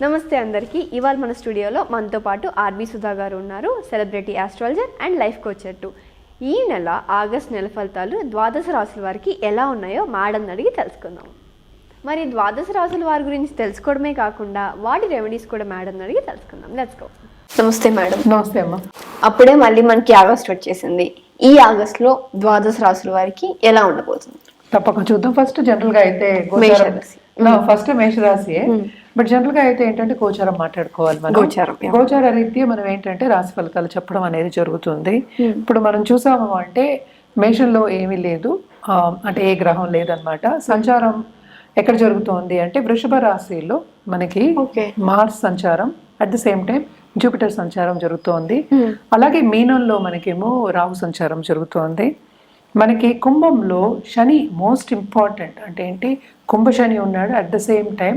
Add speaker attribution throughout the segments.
Speaker 1: నమస్తే అందరికీ. ఇవాళ మన స్టూడియోలో మనతో పాటు ఆర్బి సుధా గారు ఉన్నారు celebrity astrologer and life coach to ఈ నెల ఆగస్ట్ నెల ఫలితాలు ద్వాదశ రాశుల వారికి ఎలా ఉన్నాయో మేడం అడిగి తెలుసుకుందాం. మరి ద్వాదశ రాశుల వారి గురించి తెలుసుకోవడమే కాకుండా వాటి రెమెడీస్ కూడా మేడం అడిగి తెలుసుకుందాం. లెట్స్ గో నమస్తే మేడం
Speaker 2: నమస్తే అమ్మ.
Speaker 1: అప్పుడే మళ్ళీ మనకి ఆగస్ట్ వచ్చేసింది. ఈ ఆగస్ట్లో ద్వాదశ రాశుల వారికి ఎలా ఉండబోతుంది?
Speaker 2: తప్పక చూద్దాం. ఫస్ట్ జనరల్గా అయితే. ఫస్ట్ మేషరాశి. బట్ జనరల్గా అయితే ఏంటంటే గోచారం మాట్లాడుకోవాలి మనం.
Speaker 1: గోచారం.
Speaker 2: గోచార రీత్యా మనం ఏంటంటే రాశి ఫలితాలు చెప్పడం అనేది జరుగుతుంది. ఇప్పుడు మనం చూసాము అంటే మేషంలో ఏమీ లేదు. అంటే ఏ గ్రహం లేదనమాట సంచారం ఎక్కడ జరుగుతోంది అంటే వృషభ రాశిలో మనకి మార్స్ సంచారం at the same time Jupiter సంచారం జరుగుతోంది. అలాగే మీనంలో మనకేమో రాహు సంచారం జరుగుతోంది. మనకి కుంభంలో శని మోస్ట్ ఇంపార్టెంట్ అంటే ఏంటి? కుంభ శని ఉన్నాడు అట్ ద సేమ్ టైం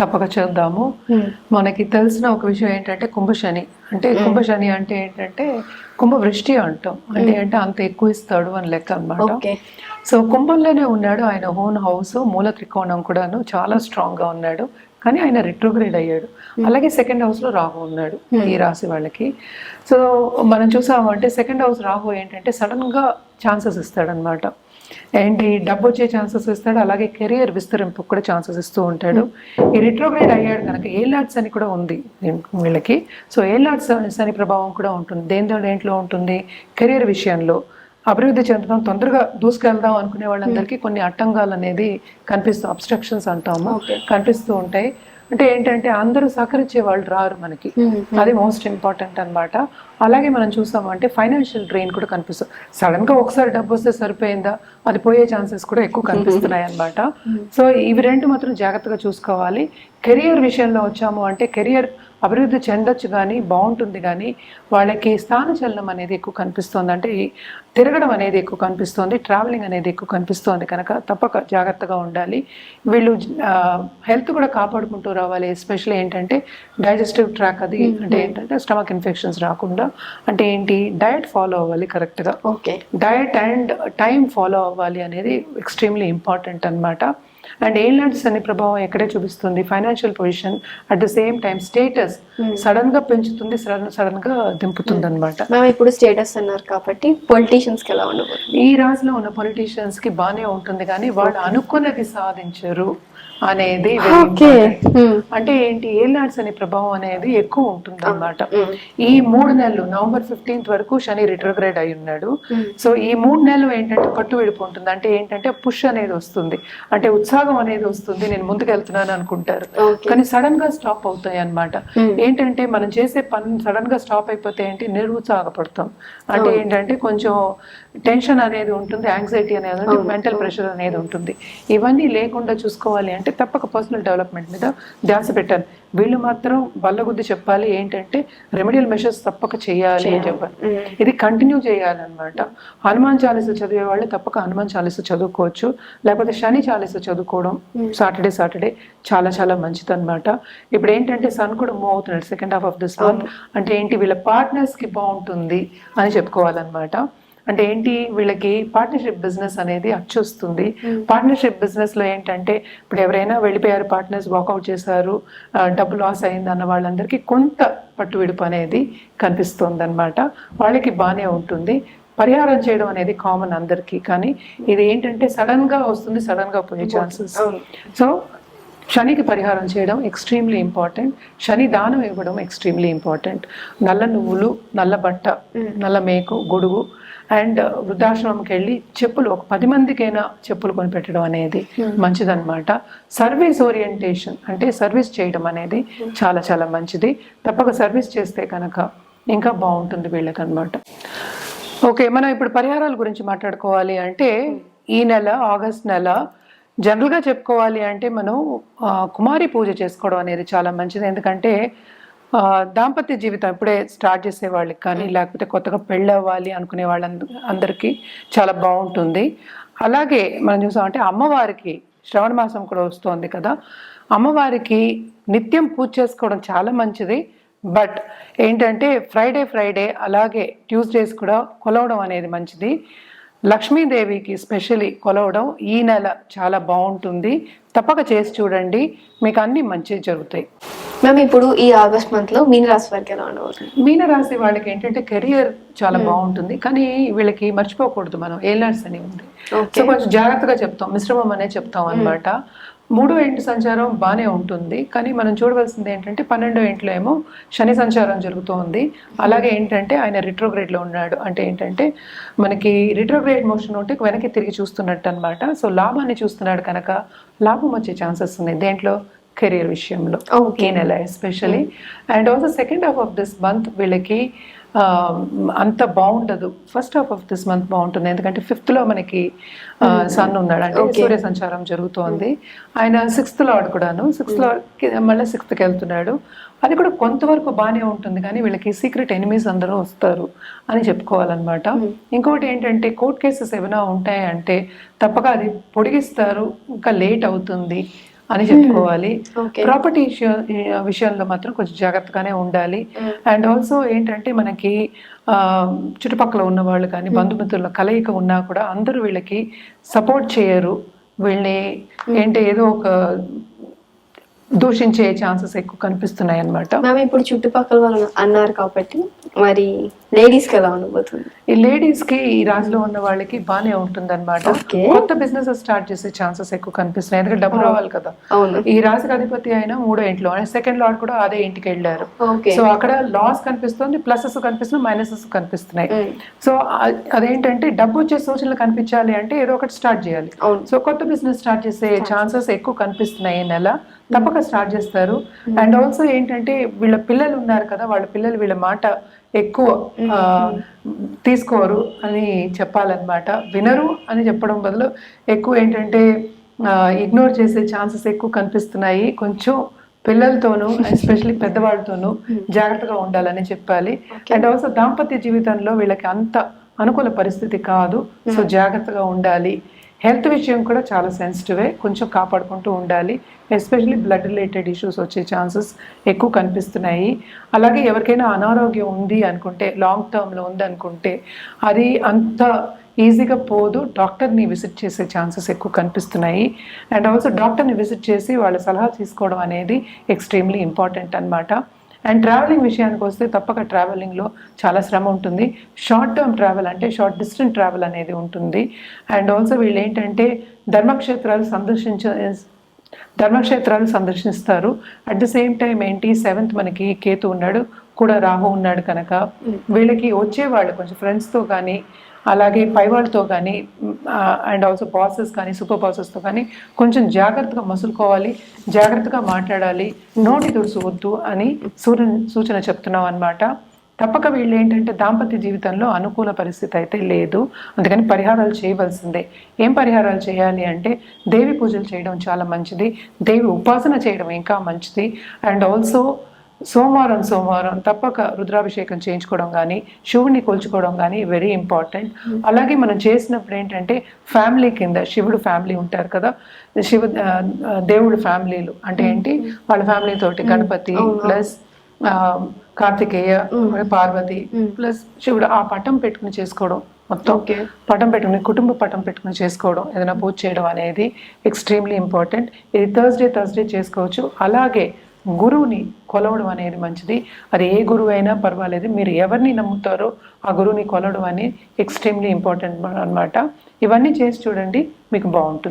Speaker 2: తప్పక చూద్దాము. మనకి తెలిసిన ఒక విషయం ఏంటంటే కుంభశని. అంటే కుంభశని అంటే ఏంటంటే కుంభవృష్టి అంటాం. అంటే అంటే అంత ఎక్కువ ఇస్తాడు అని లెక్క అన్నమాట.
Speaker 1: ఓకే
Speaker 2: సో కుంభంలోనే ఉన్నాడు ఆయన ఓన్ హౌస్ మూల త్రికోణం కూడాను చాలా స్ట్రాంగ్గా ఉన్నాడు. కానీ ఆయన రిట్రోగ్రేడ్ అయ్యాడు. అలాగే సెకండ్ హౌస్లో రాహు ఉన్నాడు ఈ రాశి వాళ్ళకి. సో మనం చూసాము అంటే సెకండ్ హౌస్ రాహు ఏంటంటే సడన్గా ఛాన్సెస్ ఇస్తాడనమాట ఏంటి డబ్బు వచ్చే ఛాన్సెస్ ఇస్తాడు అలాగే కెరియర్ విస్తరింపు కూడా ఛాన్సెస్ ఇస్తూ ఉంటాడు. ఈ రిట్రోగ్రేడ్ అయ్యాడు కనుక ఏ లాట్స్ అని కూడా ఉంది వీళ్ళకి. సో ఏ లాట్స్ అని ప్రభావం కూడా ఉంటుంది. దేంతో దేంట్లో ఉంటుంది? కెరియర్ విషయంలో. అభివృద్ధి చెందడం తొందరగా దూసుకెళ్దాం అనుకునే వాళ్ళందరికీ కొన్ని అట్టంగాలు అనేది కనిపిస్తూ అబ్స్ట్రక్షన్స్ అంటాము కనిపిస్తూ ఉంటాయి. అంటే ఏంటంటే అందరూ సహకరించే వాళ్ళు రారు మనకి. అది మోస్ట్ ఇంపార్టెంట్ అన్నమాట. అలాగే మనం చూసాము అంటే ఫైనాన్షియల్ డ్రెయిన్ కూడా కనిపిస్తుంది సడన్గా ఒకసారి డబ్బు వస్తే సరిపోయిందా? అది పోయే ఛాన్సెస్ కూడా ఎక్కువ కనిపిస్తున్నాయి అన్నమాట. సో ఇవి రెండు మాత్రం జాగ్రత్తగా చూసుకోవాలి. కెరియర్ విషయంలో వచ్చాము అంటే కెరియర్ అభివృద్ధి చెందొచ్చు కానీ బాగుంటుంది కానీ వాళ్ళకి స్థానచలనం అనేది ఎక్కువ కనిపిస్తుంది. అంటే తిరగడం అనేది ఎక్కువ కనిపిస్తుంది. ట్రావెలింగ్ అనేది ఎక్కువ కనిపిస్తుంది. కనుక తప్పక జాగ్రత్తగా ఉండాలి. వీళ్ళు హెల్త్ కూడా కాపాడుకుంటూ రావాలి. ఎస్పెషల్లీ ఏంటంటే డైజెస్టివ్ ట్రాక్ అది అంటే ఏంటంటే స్టమక్ ఇన్ఫెక్షన్స్ రాకుండా అంటే ఏంటి డయట్ ఫాలో అవ్వాలి కరెక్ట్గా.
Speaker 1: Okay.
Speaker 2: Diet and time follow అవ్వాలి అనేది ఎక్స్ట్రీమ్లీ ఇంపార్టెంట్ అన్నమాట. అండ్ ఏలాంటి అనే ప్రభావం ఎక్కడే చూపిస్తుంది? Financial position at the same time status సడన్గా పెంచుతుంది సడన్ సడన్గా దింపుతుంది అనమాట
Speaker 1: మ్యామ్ ఇప్పుడు స్టేటస్ అన్నారు కాబట్టి పొలిటీషియన్స్ ఎలా ఉండబోతుంది
Speaker 2: ఈ రాశిలో ఉన్న పొలిటీషియన్స్కి బానే ఉంటుంది కానీ వాళ్ళు అనుకున్నది సాధించరు అనేది important. అంటే ఏంటి? ఏలాడ్స్ అనే ప్రభావం అనేది ఎక్కువ ఉంటుంది అనమాట ఈ మూడు నెలలు నవంబర్ ఫిఫ్టీన్త్ వరకు శని రిట్రోగ్రేడ్ అయి ఉన్నాడు. సో ఈ మూడు నెలలు ఏంటంటే పట్టు విడిపు ఉంటుంది. అంటే ఏంటంటే పుష్ అనేది వస్తుంది. అంటే ఉత్సాహం అనేది వస్తుంది నేను ముందుకు వెళ్తున్నాను అనుకుంటారు కానీ సడన్గా స్టాప్ అవుతాయి అన్నమాట ఏంటంటే మనం చేసే పని సడన్గా స్టాప్ అయిపోతే ఏంటి? నిరుత్సాహపడతాం. అంటే ఏంటంటే కొంచెం టెన్షన్ అనేది ఉంటుంది యాంగ్జైటీ అనేది ఉంటుంది మెంటల్ ప్రెషర్ అనేది ఉంటుంది. ఇవన్నీ లేకుండా చూసుకోవాలి అంటే తప్పక పర్సనల్ డెవలప్మెంట్ మీద ధ్యాస పెట్టాలి. వీళ్ళు మాత్రం బల్లగుద్ది చెప్పాలి ఏంటంటే రెమెడియల్ మెషర్స్ తప్పక చేయాలి అని చెప్పాలి. ఇది కంటిన్యూ చేయాలన్నమాట. హనుమాన్ చాలీస చదివే వాళ్ళు తప్పక హనుమాన్ చాలీస చదువుకోవచ్చు. లేకపోతే శని చాలీస చదువుకోవడం సాటర్డే సాటర్డే చాలా చాలా మంచిది అనమాట ఇప్పుడు ఏంటంటే సన్ కూడా మూవ్ అవుతున్నాడు second half of this month అంటే ఏంటి వీళ్ళ పార్ట్నర్స్కి బాగుంటుంది అని చెప్పుకోవాలన్నమాట. అంటే ఏంటి వీళ్ళకి పార్ట్నర్షిప్ బిజినెస్ అనేది అచ్చొస్తుంది పార్ట్నర్షిప్ బిజినెస్లో ఏంటంటే ఇప్పుడు ఎవరైనా వెళ్ళిపోయారు పార్ట్నర్స్ వాకౌట్ చేశారు డబ్బు లాస్ అయింది అన్న వాళ్ళందరికీ కొంత పట్టు విడుపు అనేది కనిపిస్తుంది అనమాట వాళ్ళకి బాగానే ఉంటుంది. పరిహారం చేయడం అనేది కామన్ అందరికీ కానీ ఇది ఏంటంటే సడన్గా వస్తుంది సడన్గా పోయే ఛాన్సెస్. సో శనికి పరిహారం చేయడం ఎక్స్ట్రీమ్లీ ఇంపార్టెంట్ శని దానం ఇవ్వడం ఎక్స్ట్రీమ్లీ ఇంపార్టెంట్ నల్ల నువ్వులు నల్ల బట్ట నల్ల మేకు గొడుగు అండ్ వృద్ధాశ్రమంకి వెళ్ళి చెప్పులు ఒక పది మందికైనా చెప్పులు కొనిపెట్టడం అనేది మంచిదన్నమాట. సర్వీస్ ఓరియంటేషన్ అంటే సర్వీస్ చేయడం అనేది చాలా చాలా మంచిది. తప్పక సర్వీస్ చేస్తే కనుక ఇంకా బాగుంటుంది వీళ్ళకన్నమాట. ఓకే మనం ఇప్పుడు పరిహారాల గురించి మాట్లాడుకోవాలి అంటే ఈ నెల ఆగస్ట్ నెల జనరల్గా చెప్పుకోవాలి అంటే మనం కుమారి పూజ చేసుకోవడం అనేది చాలా మంచిది. ఎందుకంటే దాంపత్య జీవితం ఇప్పుడే స్టార్ట్ చేసే వాళ్ళకి కానీ లేకపోతే కొత్తగా పెళ్ళి అవ్వాలి అనుకునే వాళ్ళ అందరికీ చాలా బాగుంటుంది. అలాగే మనం చూసామంటే అమ్మవారికి శ్రవణ మాసం కూడా వస్తుంది కదా. అమ్మవారికి నిత్యం పూజ చేసుకోవడం చాలా మంచిది. బట్ ఏంటంటే ఫ్రైడే ఫ్రైడే అలాగే ట్యూస్డేస్ కూడా కొలవడం అనేది మంచిది. లక్ష్మీదేవికి స్పెషలీ కొలవడం ఈ నెల చాలా బాగుంటుంది. తప్పక చేసి చూడండి. మీకు అన్ని మంచి జరుగుతాయి.
Speaker 1: మ్యామ్ ఇప్పుడు ఈ ఆగస్ట్ మంత్లో మీన రాశి వారికి ఎలా ఉండబోతుంది?
Speaker 2: మీన రాశి వాళ్ళకి ఏంటంటే కెరియర్ చాలా బాగుంటుంది. కానీ వీళ్ళకి మర్చిపోకూడదు మనం. ఏలర్స్ అని ఉంది. సో కొంచెం జాగ్రత్తగా చెప్తాం. మిశ్రమం అనే చెప్తాం అన్నమాట. మూడో ఇంటి సంచారం? బాగానే ఉంటుంది. కానీ మనం చూడవలసింది ఏంటంటే పన్నెండో ఇంట్లో ఏమో శని సంచారం జరుగుతోంది. అలాగే ఏంటంటే ఆయన రిట్రోగ్రేడ్లో ఉన్నాడు. అంటే ఏంటంటే మనకి రిట్రోగ్రేడ్ మోషన్ ఉంటే వెనక్కి తిరిగి చూస్తున్నట్టు అనమాట సో లాభాన్ని చూస్తున్నాడు కనుక లాభం వచ్చే ఛాన్సెస్ ఉన్నాయి దేంట్లో? కెరియర్ విషయంలో. ఈ నెల especially. And also second half of this month వీళ్ళకి అంత బాగుండదు. First half of this month బాగుంటుంది. ఎందుకంటే ఫిఫ్త్లో మనకి సన్ ఉన్నాడు అంటే సూర్య సంచారం జరుగుతోంది. ఆయన సిక్స్త్ లార్డ్ కూడాను. సిక్స్త్ లార్డ్ మళ్ళీ సిక్స్త్కి వెళ్తున్నాడు. అది కూడా కొంతవరకు బాగానే ఉంటుంది. కానీ వీళ్ళకి సీక్రెట్ ఎనిమీస్ అందరూ వస్తారు అని చెప్పుకోవాలన్నమాట. ఇంకొకటి ఏంటంటే కోర్ట్ కేసెస్ ఏమైనా ఉంటాయంటే తప్పక అది పొడిగిస్తారు. ఇంకా లేట్ అవుతుంది. అని చెప్పుకోవాలి.
Speaker 1: Okay.
Speaker 2: ప్రాపర్టీ విషయంలో మాత్రం కొంచెం జాగ్రత్తగానే ఉండాలి. అండ్ ఆల్సో ఏంటంటే మనకి చుట్టుపక్కల ఉన్న వాళ్ళు కానీ బంధుమిత్రుల కలయిక ఉన్నా కూడా అందరూ వీళ్ళకి సపోర్ట్ చేయరు. వీళ్ళని ఏంటి ఏదో ఒక దూషించే ఛాన్సెస్ ఎక్కువ కనిపిస్తున్నాయి అన్నమాట.
Speaker 1: మ్యామ్ ఇప్పుడు చుట్టుపక్కల వాళ్ళు అన్నారు కాబట్టి మరి లేడీస్కి ఎలా ఉండబోతుంది?
Speaker 2: ఈ లేడీస్కి ఈ రాశిలో ఉన్న వాళ్ళకి బాగానే ఉంటుంది అనమాట. కొత్త బిజినెస్ స్టార్ట్ చేసే ఛాన్సెస్ ఎక్కువ కనిపిస్తున్నాయి. ఎందుకంటే డబ్బు రావాలి కదా. ఈ రాశికి అధిపతి అయినా మూడో ఇంట్లో సెకండ్ లార్డ్ కూడా అదే ఇంటికి వెళ్ళారు. సో అక్కడ లాస్ కనిపిస్తుంది ప్లసెస్ కనిపిస్తున్నాయి మైనసెస్ కనిపిస్తున్నాయి. సో అదేంటంటే డబ్బు వచ్చే సూచనలు కనిపించాలి అంటే ఏదో ఒకటి స్టార్ట్ చేయాలి.
Speaker 1: అవును.
Speaker 2: సో కొత్త బిజినెస్ స్టార్ట్ చేసే ఛాన్సెస్ ఎక్కువ కనిపిస్తున్నాయి ఈ నెల. తప్పక స్టార్ట్ చేస్తారు. అండ్ ఆల్సో ఏంటంటే వీళ్ళ పిల్లలు ఉన్నారు కదా వాళ్ళ పిల్లలు వీళ్ళ మాట ఎక్కువ తీసుకోరు అని చెప్పాలన్నమాట. వినరు అని చెప్పడం బదులు ఎక్కువ ఏంటంటే ఇగ్నోర్ చేసే ఛాన్సెస్ ఎక్కువ కనిపిస్తున్నాయి. కొంచెం పిల్లలతోనూ ఎస్పెషల్లీ పెద్దవాళ్ళతోనూ జాగ్రత్తగా ఉండాలని చెప్పాలి. అండ్ ఆల్సో దాంపత్య జీవితంలో వీళ్ళకి అంత అనుకూల పరిస్థితి కాదు. సో జాగ్రత్తగా ఉండాలి. హెల్త్ విషయం కూడా చాలా సెన్సిటివే కొంచెం కాపాడుకుంటూ ఉండాలి. ఎస్పెషల్లీ బ్లడ్ రిలేటెడ్ ఇష్యూస్ వచ్చే ఛాన్సెస్ ఎక్కువ కనిపిస్తున్నాయి. అలాగే ఎవరికైనా అనారోగ్యం ఉంది అనుకుంటే లాంగ్ టర్మ్లో ఉంది అనుకుంటే అది అంత ఈజీగా పోదు. డాక్టర్ని విజిట్ చేసే ఛాన్సెస్ ఎక్కువ కనిపిస్తున్నాయి. అండ్ ఆల్సో డాక్టర్ని విజిట్ చేసి వాళ్ళ సలహా తీసుకోవడం అనేది ఎక్స్ట్రీమ్లీ ఇంపార్టెంట్ అన్నమాట. అండ్ ట్రావెలింగ్ విషయానికి వస్తే తప్పక ట్రావెలింగ్లో చాలా శ్రమ ఉంటుంది. షార్ట్ టర్మ్ ట్రావెల్ అంటే షార్ట్ డిస్టెన్స్ ట్రావెల్ అనేది ఉంటుంది. అండ్ ఆల్సో వీళ్ళు ఏంటంటే ధర్మక్షేత్రాలు సందర్శించ ధర్మక్షేత్రాలు సందర్శిస్తారు. అట్ ద సేమ్ టైం ఏంటి? సెవెంత్ మనకి కేతు ఉన్నాడు కూడా రాహు ఉన్నాడు కనుక. వీళ్ళకి వచ్చేవాళ్ళు కొంచెం ఫ్రెండ్స్తో కానీ అలాగే పైవాళ్ళతో కానీ అండ్ ఆల్సో బాసెస్ కానీ సూపర్ బాసెస్తో కానీ కొంచెం జాగ్రత్తగా మసులుకోవాలి జాగ్రత్తగా మాట్లాడాలి నోటి తుడుచువద్దు అని సూర్య సూచన చెప్తున్నాం అనమాట తప్పక వీళ్ళు ఏంటంటే దాంపత్య జీవితంలో అనుకూల పరిస్థితి అయితే లేదు. అందుకని పరిహారాలు చేయవలసిందే. ఏం పరిహారాలు చేయాలి అంటే దేవి పూజలు చేయడం చాలా మంచిది. దేవి ఉపాసన చేయడం ఇంకా మంచిది. అండ్ ఆల్సో సోమవారం సోమవారం తప్పక రుద్రాభిషేకం చేయించుకోవడం కానీ శివుడిని కొలుచుకోవడం కానీ వెరీ ఇంపార్టెంట్ అలాగే మనం చేసినప్పుడు ఏంటంటే ఫ్యామిలీ కింద శివుడు ఫ్యామిలీ ఉంటారు కదా శివ దేవుడు ఫ్యామిలీలు అంటే ఏంటి? వాళ్ళ ఫ్యామిలీ తోటి గణపతి ప్లస్ కార్తికేయ పార్వతి ప్లస్ శివుడు ఆ పటం పెట్టుకుని చేసుకోవడం మొత్తం. పటం పెట్టుకుని కుటుంబ పటం పెట్టుకుని చేసుకోవడం ఏదైనా పూజ చేయడం అనేది ఎక్స్ట్రీమ్లీ ఇంపార్టెంట్ ఇది థర్స్డే థర్స్డే చేసుకోవచ్చు. అలాగే గురువుని కొలవడం అనేది మంచిది. అది ఏ గురువు అయినా పర్వాలేదు. మీరు ఎవరిని నమ్ముతారో ఆ గురువుని కొలవడం అనేది ఎక్స్ట్రీమ్లీ ఇంపార్టెంట్ అన్నమాట. ఇవన్నీ చేసి చూడండి మీకు బాగుంటుంది.